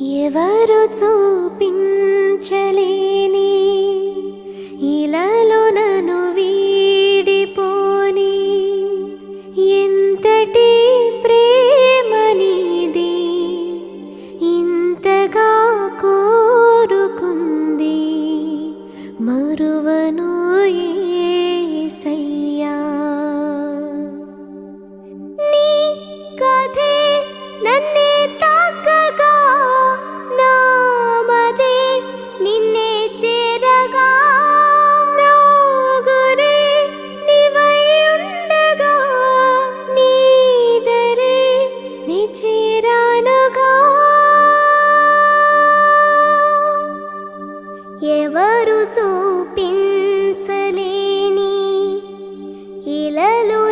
ఎవరు చూపించలేని ఇలాలో నన్ను వీడిపోని. ఎంతటి ప్రేమనిది ఇంతగా కోరుకుంది మరువను ఎవరు చూపించలేని ఇలలు